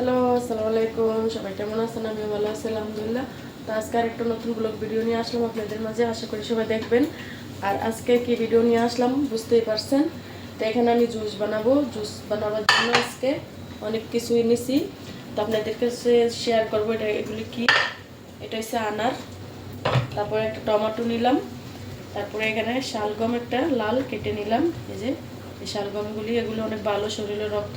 Hello, আসসালামু আলাইকুম। সবাই কেমন আছেন? আমি ভালো আছি, আলহামদুলিল্লাহ। তো আজকে আর একটা নতুন ব্লগ ভিডিও নিয়ে আসলাম। আপনাদের মাঝে আশা করি সবাই দেখবেন। আর আজকে কি ভিডিও নিয়ে আসলাম বুঝতেই পারছেন। তো এখানে আমি জুস বানাবো। জুস বানাবার জন্য আজকে অনেক কিছুই নিছি। তো আপনাদের কাছে শেয়ার করব এটা, এগুলি কি? এটা হচ্ছে আনার। তারপরে একটা টমেটো নিলাম। তারপরে এখানে শালগম একটা লাল কেটে নিলাম। এই যে, এই শালগমগুলি, এগুলো অনেক ভালো শরীরে রক্ত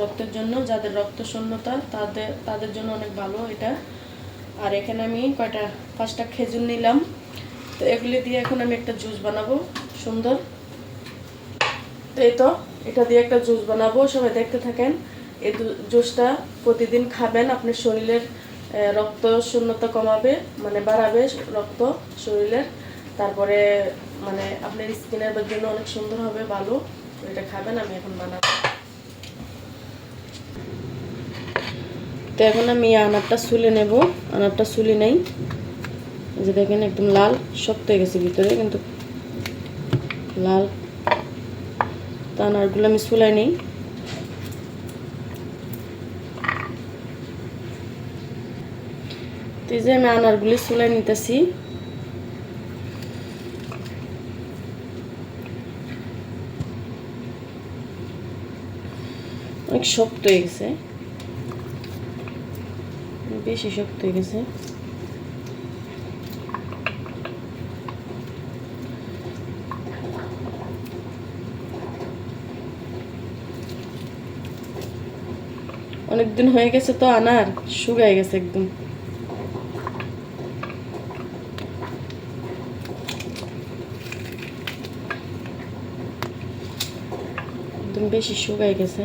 রক্তের জন্য, যাদের রক্ত শূন্যতা তাদের তাদের জন্য অনেক ভালো এটা। আর এখানে আমি কয়টা, পাঁচটা খেজুর নিলাম। তো এগুলি দিয়ে এখন আমি একটা জুস বানাবো, সুন্দর। তো এই তো, এটা দিয়ে একটা জুস বানাবো, সবাই দেখতে থাকেন। এই জুসটা প্রতিদিন খাবেন, আপনার শরীরের রক্ত শূন্যতা কমাবে মানে বাড়াবে রক্ত শরীরের। তারপরে মানে আপনার স্কিনের জন্য অনেক সুন্দর হবে, ভালো। এটা খাবেন, আমি এখন বানাবো। তো এখন আমি আনারটা সুলে নেব। আনারটা সুলে নেই। যে দেখেন, একদম লাল, শক্ত হয়ে গেছে ভিতরে, কিন্তু লাল। তো আনারগুলো আমি সুলাই নেই। তো যে আমি আনারগুলি সুলাই নিতেছি। অনেক শক্ত হয়ে গেছে। বেশি শক্ত হয়ে গেছে। অনেকদিন হয়ে গেছে তো আনার, শুকায় গেছে একদম। একদম বেশি শুকায় গেছে।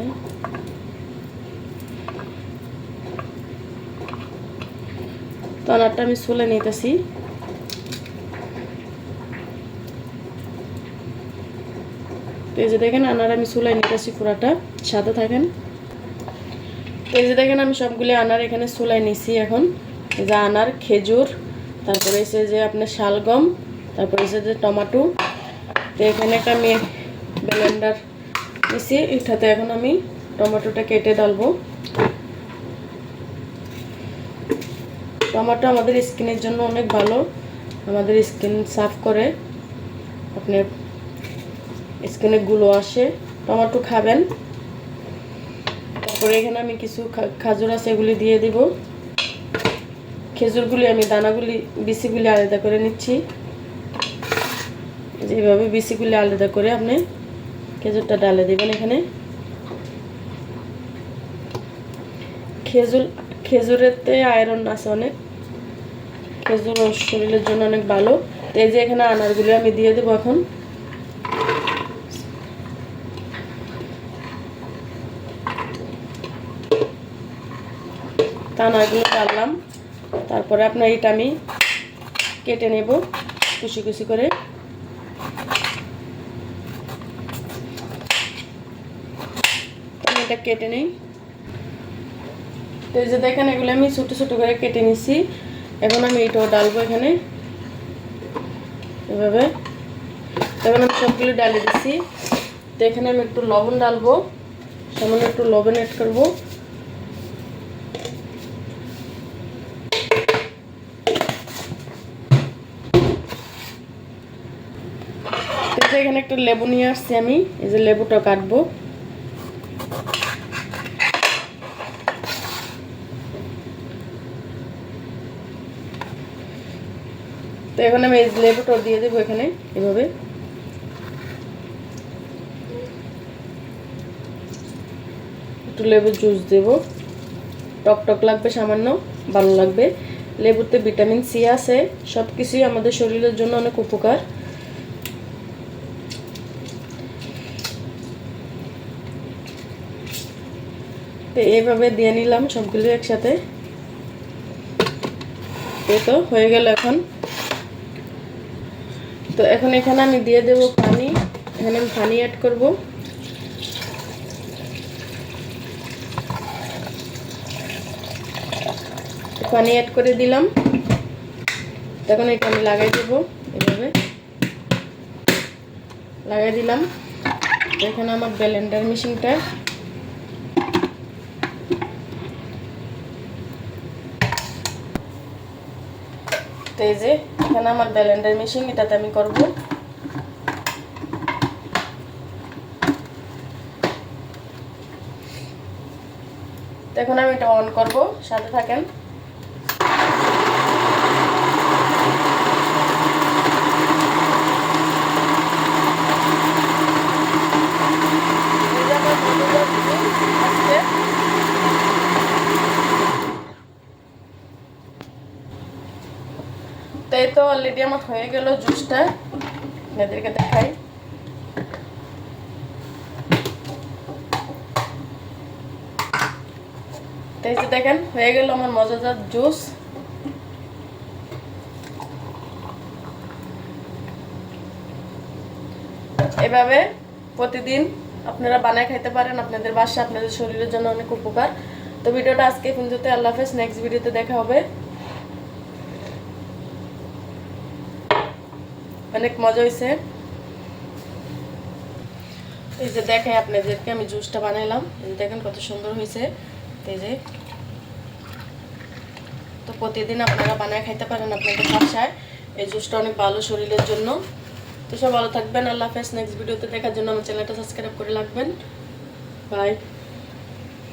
তো আমি চুলে নিতেছি। তো এই যে দেখেন, আনার আমি চুলাই নিতেছি পুরাটা সাথে থাকেন। তো এই যে দেখেন, আমি সবগুলি আনার এখানে চুলাই নিছি এখন। এই যে আনার, খেজুর, তারপরে এসে যে আপনার শালগম, তারপরে এসে যে টমাটো। তো এখানে একটা আমি ব্লেন্ডার নিছি, এটাতে এখন আমি টমেটোটা কেটে ডালবো। টমেটো আমাদের স্কিনের জন্য অনেক ভালো। আমাদের স্কিন সাফ করে। আপনার স্কিনে গুলো আসে। টমেটো খাবেন। তারপরে এখানে আমি কিছু খাজুর আছে, এগুলি দিয়ে দিব। খেজুরগুলি আমি দানাগুলি, বিচিগুলি আলাদা করে নিচ্ছি। যেভাবে বিচিগুলি আলাদা করে আপনি খেজুরটা ডালে দেবেন এখানে। খেজুর খেজুরেতে আয়রন আছে অনেক। খেজুর ওর শরীরের জন্য অনেক ভালো। তো এই যে এখানে আনারগুলো আমি দিয়ে দেবো এখন। আনারগুলো ডাললাম তারপরে আপনার এটা আমি কেটে নেব কুচি কুচি করে। এটা কেটে নিই। তো যে দেখেন এগুলো আমি ছোটো ছোটো করে কেটে নিছি। এখন আমি এটাও ডালবো এখানে। এভাবে। তখন আমি সবগুলো ডালে দিচ্ছি তো এখানে আমি একটু লবণ ডালবো। সামান্য একটু লবণ অ্যাড করব। এখানে একটা লেবু নিয়ে আসছি আমি। এই যে লেবুটা কাটবো। তো এখন আমি এই লেবুটা দিয়ে দেবো এখানে, এভাবে। একটু লেবুর জুস দেব। টক টক লাগবে সামান্য, ভালো লাগবে। লেবুতে ভিটামিন সি আছে সব কিছুই আমাদের শরীরের জন্য অনেক উপকার। তো এইভাবে দিয়ে নিলাম সবগুলো একসাথে। এই তো হয়ে গেল এখন। তো এখন এখানে আমি দিয়ে দেব পানি। এখানে আমি পানি অ্যাড করব। পানি অ্যাড করে দিলাম। তখন এটা আমি লাগাই দেবো এভাবে। লাগাই দিলাম। এখানে আমার ব্লেন্ডার মেশিনটা তো এই যে, এখানে আমার ব্যালেন্ডার মেশিন, এটাতে আমি করব। এখন আমি এটা অন করব, সাথে থাকেন এই যে আমার বন্ধুরা আজকে তো অলরেডি আমার হয়ে গেল জুসটা। আপনাদেরকে দেখাই। দেখেন, হয়ে গেল আমার মজাদার জুস। এভাবে প্রতিদিন আপনারা বানায় খাইতে পারেন, আপনাদের বাসা আপনাদের শরীরের জন্য অনেক উপকার। তো ভিডিওটা আজকে পর্যন্ত আল্লাহ হাফেজ নেক্সট ভিডিওতে দেখা হবে। অনেক মজা হয়েছে এই যে দেখাই আপনাদেরকে আমি জুসটা বানাইলাম। দেখেন কত সুন্দর হয়েছে এই যে। তো প্রতিদিন আপনারা বানায় খাইতে পারেন আপনাদের বাসায়। এই জুসটা অনেক ভালো শরীরের জন্য। তো সব ভালো থাকবেন। আল্লাহ হাফেজ। নেক্সট ভিডিওতে দেখার জন্য আমার চ্যানেলটা সাবস্ক্রাইব করে রাখবেন। বাই